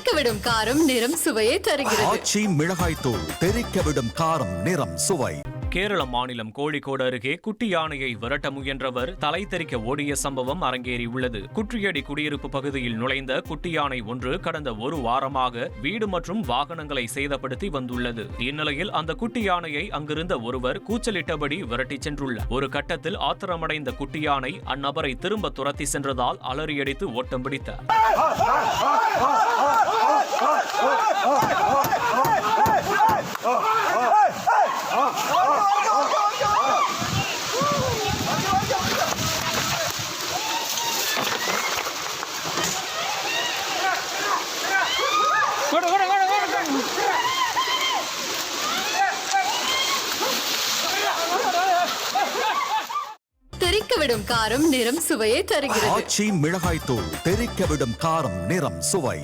தெறிக்கவிடும் காரம் நிறம் சுவையை தருகிறது. ஆச்சி மிளகாய் தூள் தெறிக்க விடும் காரம் நிறம் சுவை. கேரள மாநிலம் கோழிக்கோடு அருகே குட்டி யானையை விரட்ட முயன்றவர் தலை தெறிக்க ஓடிய சம்பவம் அரங்கேறியுள்ளது குற்றியடி குடியிருப்பு பகுதியில் நுழைந்த குட்டி யானை ஒன்று கடந்த ஒரு வாரமாக வீடு மற்றும் வாகனங்களை சேதப்படுத்தி வந்துள்ளது. இந்நிலையில் அந்த குட்டி யானையை அங்கிருந்த ஒருவர் கூச்சலிட்டபடி விரட்டிச் சென்றுள்ளார். ஒரு கட்டத்தில் ஆத்திரமடைந்த குட்டி யானை அந்நபரை திரும்ப துரத்தி சென்றதால் அலறியடித்து ஓட்டம் பிடித்தார். தெறிக்கவிடும் காரம் நிறம் சுவையை தருகிறது. ஆச்சி மிளகாய் தூள் தெறிக்க விடும் காரம் நிறம் சுவை.